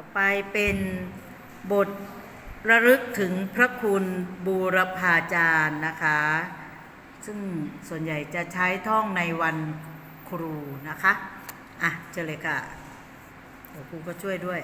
ต่อไปเป็นบทระลึกถึงพระคุณบูรพาจารย์นะคะ ซึ่งส่วนใหญ่จะใช้ท่องในวันครูนะคะ อะเจเลยค่ะครูก็ช่วยด้วย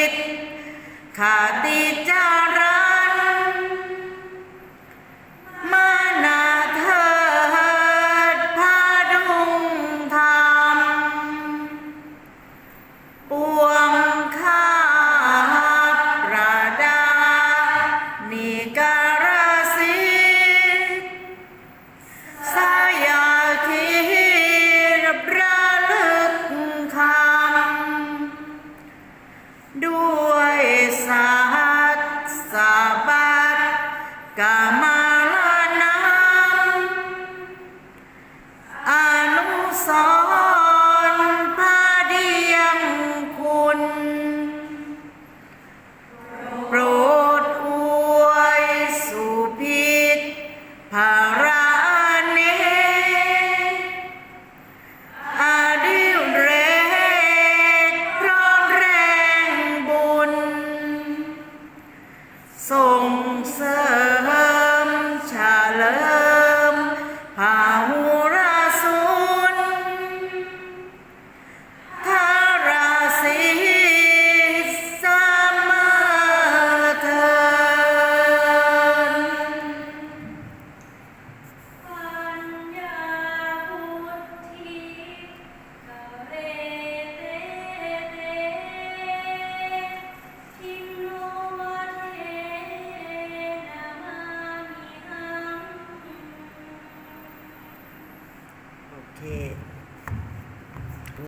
ฤทธิ์ข้าติจา Yeah.